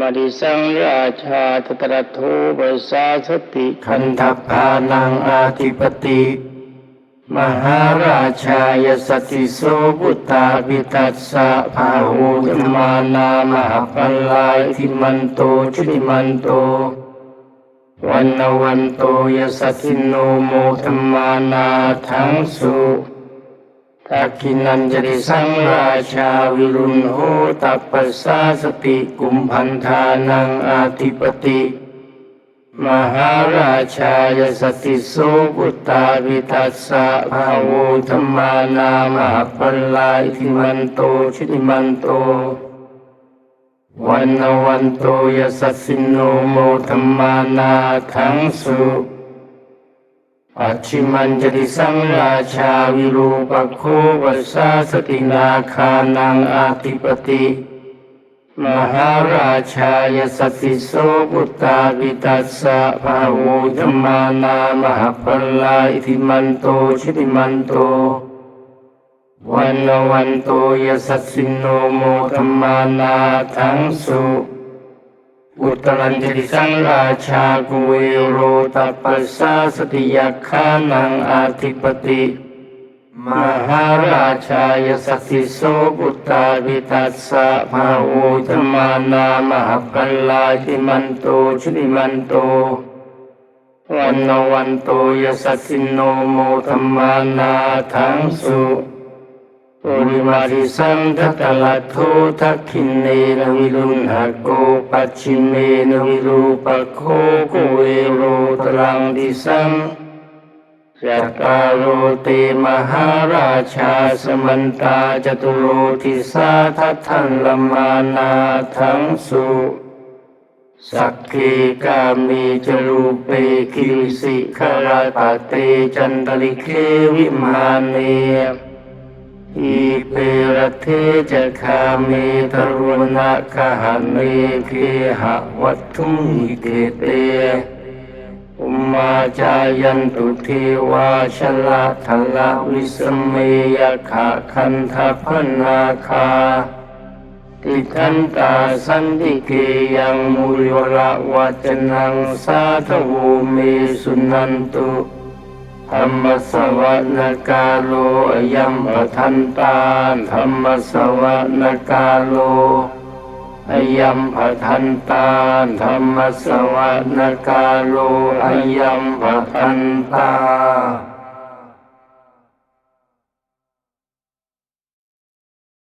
มาริสังราชาตตระโทปสาสติคันทัพานังอาธิปติ มหาราชายสติโสบุตาปิตัสสะภาหูธรรมานามหาปัลลายทิมันโตชุติมันโตวันนวันโตยสัสสิโนโมธรรมานาทั้งสุ ทักขินันจริสังราชาวิรุณโหตัปปสาสติกุมพันธานังอาธิปติ มหาราชายสตติโสบุตตาวิทัสสะภาโวธรรมานามหาปัลลายทิมันโตชุติมันโตวันนวันโตยสัสสิโนโมธรรมานาทั้งสุ ปัจฉิมันจติสังราชาวิรูปโควัสสาสตินาคานังอาธิปติมหาราชายสตติโสบุตตาวิตัสสะภาโวธรรมานามหาปัลาอิทิมันโตชิติมันโตวันนวันโตยสัสสิโนโมธรรมานาทั้งสุ อุตรัญจติสังราชากุเวโรตัปปสสาสติยัคขานังอาธิปติมหาราชายสัสิโสบุตาวิทัสสะภาโวธมานามหาปัลลาทิมันโตชุติมันโตวันนวันโตยสัสสิโนโมธรรมานาทังสุ ปุริมาริสังทัตตลัทโททักขินเนนวิรุณหโกปัจฉิเมนวิรูปโคโกเวโรตรังดิสังจัตตารโรเตมหาราชาสมันตาจตุโรทิสาทัทันลมานาทั้งสุสักขีกามีจรูเปคิริสิขราตาเตจันตลิเควิมาเน อีเปรเทจะคาเมตรุณะคหเนเคหะวัตถุมิเกเตอุมาจายันตุเทวาชละทละวิสเมยขะคันทพนาคาติทันตาสันติเกยังมุริวระวัจนังสาธโวเมสุนันตุ ธรรมสวนกาโลยัมปทันตาธรรมสวนกาโลอายัมปทันตาธรรมสวรรคาโลอายัมปทันตา